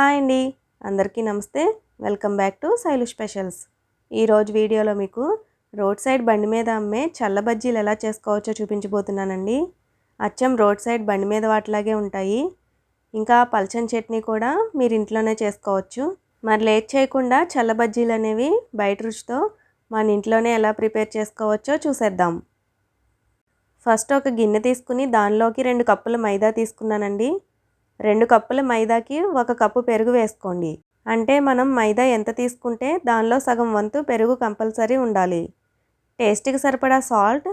Hi అండి. అందరికీ నమస్తే. Welcome back to Shailu specials. ఈరోజు వీడియోలో మీకు రోడ్ సైడ్ బండి మీద అమ్మే చల్ల బజ్జీలు ఎలా చేసుకోవచ్చో చూపించబోతున్నానండి. అచ్చం రోడ్ సైడ్ బండి మీద వాటిలాగే ఉంటాయి. ఇంకా పల్చని చట్నీ కూడా మీరు ఇంట్లోనే చేసుకోవచ్చు. మరి లేట్ చేయకుండా చల్ల బజ్జీలు అనేవి బయట రుచితో మన ఇంట్లోనే ఎలా ప్రిపేర్ చేసుకోవచ్చో చూసేద్దాం. ఫస్ట్ ఒక గిన్నె తీసుకుని దానిలోకి రెండు కప్పుల మైదా తీసుకున్నానండి. రెండు కప్పుల మైదాకి ఒక కప్పు పెరుగు వేసుకోండి. అంటే మనం మైదా ఎంత తీసుకుంటే దానిలో సగం వంతు పెరుగు కంపల్సరీ ఉండాలి. టేస్ట్కి సరిపడా సాల్ట్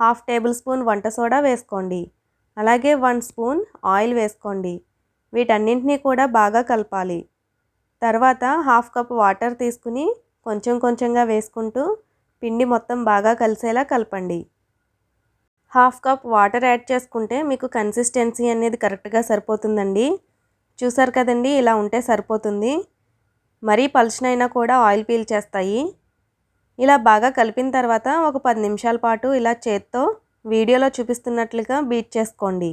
హాఫ్ టేబుల్ స్పూన్ వంట సోడా వేసుకోండి. అలాగే వన్ స్పూన్ ఆయిల్ వేసుకోండి. వీటన్నింటినీ కూడా బాగా కలపాలి. తర్వాత హాఫ్ కప్ వాటర్ తీసుకుని కొంచెం కొంచెంగా వేసుకుంటూ పిండి మొత్తం బాగా కలిసేలా కలపండి. హాఫ్ కప్ వాటర్ యాడ్ చేసుకుంటే మీకు కన్సిస్టెన్సీ అనేది కరెక్ట్గా సరిపోతుందండి. చూసారు కదండి ఇలా ఉంటే సరిపోతుంది. మరీ పలుచనైనా కూడా ఆయిల్ పీల్ చేస్తాయి. ఇలా బాగా కలిపిన తర్వాత ఒక పది నిమిషాల పాటు ఇలా చేత్తో వీడియోలో చూపిస్తున్నట్లుగా బీట్ చేసుకోండి.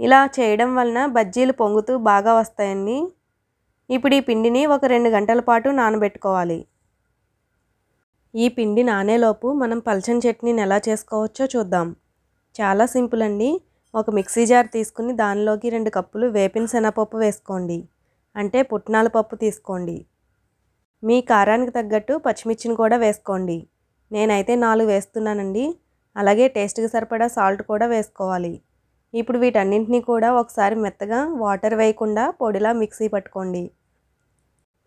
ఇలా చేయడం వలన బజ్జీలు పొంగుతూ బాగా వస్తాయండి. ఇప్పుడు ఈ పిండిని ఒక రెండు గంటల పాటు నానబెట్టుకోవాలి. ఈ పిండి నానేలోపు మనం పల్చని చట్నీని ఎలా చేసుకోవచ్చో చూద్దాం. చాలా సింపుల్ అండి. ఒక మిక్సీ జార్ తీసుకుని దానిలోకి రెండు కప్పులు వేపిన శనగపప్పు వేసుకోండి. అంటే పుట్నాల పప్పు తీసుకోండి. మీ కారానికి తగ్గట్టు పచ్చిమిర్చిని కూడా వేసుకోండి. నేనైతే నాలుగు వేస్తున్నానండి. అలాగే టేస్ట్కి సరిపడా సాల్ట్ కూడా వేసుకోవాలి. ఇప్పుడు వీటన్నింటినీ కూడా ఒకసారి మెత్తగా వాటర్ వేయకుండా పొడిలా మిక్సీ పట్టుకోండి.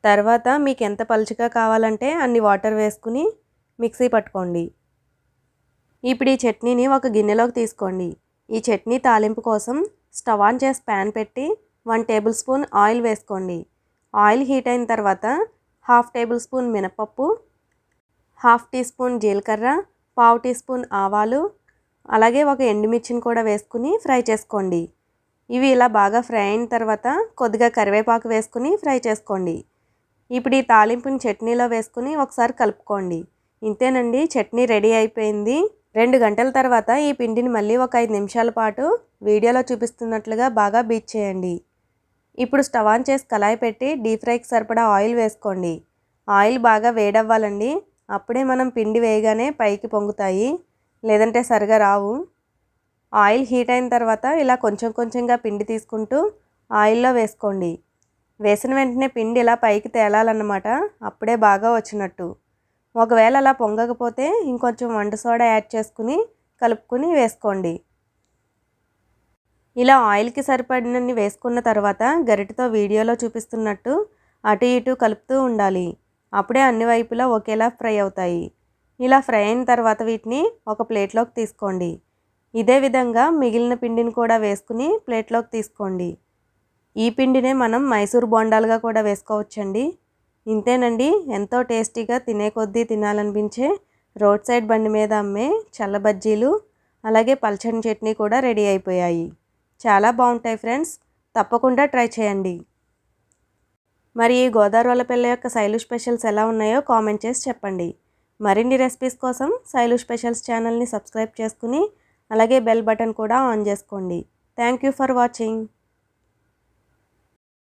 తర్వాత మీకు ఎంత పలుచగా కావాలంటే అన్ని వాటర్ వేసుకుని మిక్సీ పట్టుకోండి. ఇప్పుడు ఈ చట్నీని ఒక గిన్నెలోకి తీసుకోండి. ఈ చట్నీ తాలింపు కోసం స్టవ్ ఆన్ చేసి ప్యాన్ పెట్టి వన్ టేబుల్ స్పూన్ ఆయిల్ వేసుకోండి. ఆయిల్ హీట్ అయిన తర్వాత హాఫ్ టేబుల్ స్పూన్ మినపప్పు హాఫ్ టీ స్పూన్ జీలకర్ర పావు టీ స్పూన్ ఆవాలు అలాగే ఒక ఎండుమిర్చిని కూడా వేసుకుని ఫ్రై చేసుకోండి. ఇవి ఇలా బాగా ఫ్రై అయిన తర్వాత కొద్దిగా కరివేపాకు వేసుకుని ఫ్రై చేసుకోండి. ఇప్పుడు ఈ తాలింపుని చట్నీలో వేసుకుని ఒకసారి కలుపుకోండి. ఇంతేనండి చట్నీ రెడీ అయిపోయింది. రెండు గంటల తర్వాత ఈ పిండిని మళ్ళీ ఒక ఐదు నిమిషాల పాటు వీడియోలో చూపిస్తున్నట్లుగా బాగా బీట్ చేయండి. ఇప్పుడు స్టవ్ ఆన్ చేసి కళాయి పెట్టి డీప్ ఫ్రైకి సరిపడా ఆయిల్ వేసుకోండి. ఆయిల్ బాగా వేడవ్వాలండి. అప్పుడే మనం పిండి వేయగానే పైకి పొంగుతాయి. లేదంటే సరిగా రావు. ఆయిల్ హీట్ అయిన తర్వాత ఇలా కొంచెం కొంచెంగా పిండి తీసుకుంటూ ఆయిల్లో వేసుకోండి. వేసిన వెంటనే పిండి ఇలా పైకి తేలాలన్నమాట. అప్పుడే బాగా వచ్చినట్టు. ఒకవేళ అలా పొంగకపోతే ఇంకొంచెం వంట సోడా యాడ్ చేసుకుని కలుపుకుని వేసుకోండి. ఇలా ఆయిల్కి సరిపడినన్ని వేసుకున్న తర్వాత గరిటతో వీడియోలో చూపిస్తున్నట్టు అటు ఇటు కలుపుతూ ఉండాలి. అప్పుడే అన్ని వైపులా ఒకేలా ఫ్రై అవుతాయి. ఇలా ఫ్రై అయిన తర్వాత వీటిని ఒక ప్లేట్లోకి తీసుకోండి. ఇదే విధంగా మిగిలిన పిండిని కూడా వేసుకుని ప్లేట్లోకి తీసుకోండి. ఈ పిండినే మనం మైసూర్ బోండాలుగా కూడా వేసుకోవచ్చండి. ఇంతేనండి. ఎంతో టేస్టీగా తినే కొద్దీ తినాలనిపించే రోడ్ సైడ్ బండి మీద అమ్మే చల్ల బజ్జీలు అలాగే పల్చని చట్నీ కూడా రెడీ అయిపోయాయి. చాలా బాగుంటాయి ఫ్రెండ్స్. తప్పకుండా ట్రై చేయండి. మరి ఈ గోదావరి పిల్ల యొక్క శైలు స్పెషల్స్ ఎలా ఉన్నాయో కామెంట్ చేసి చెప్పండి. మరిన్ని రెసిపీస్ కోసం శైలు స్పెషల్స్ ఛానల్ని సబ్స్క్రైబ్ చేసుకుని అలాగే బెల్ బటన్ కూడా ఆన్ చేసుకోండి. Thank you for watching.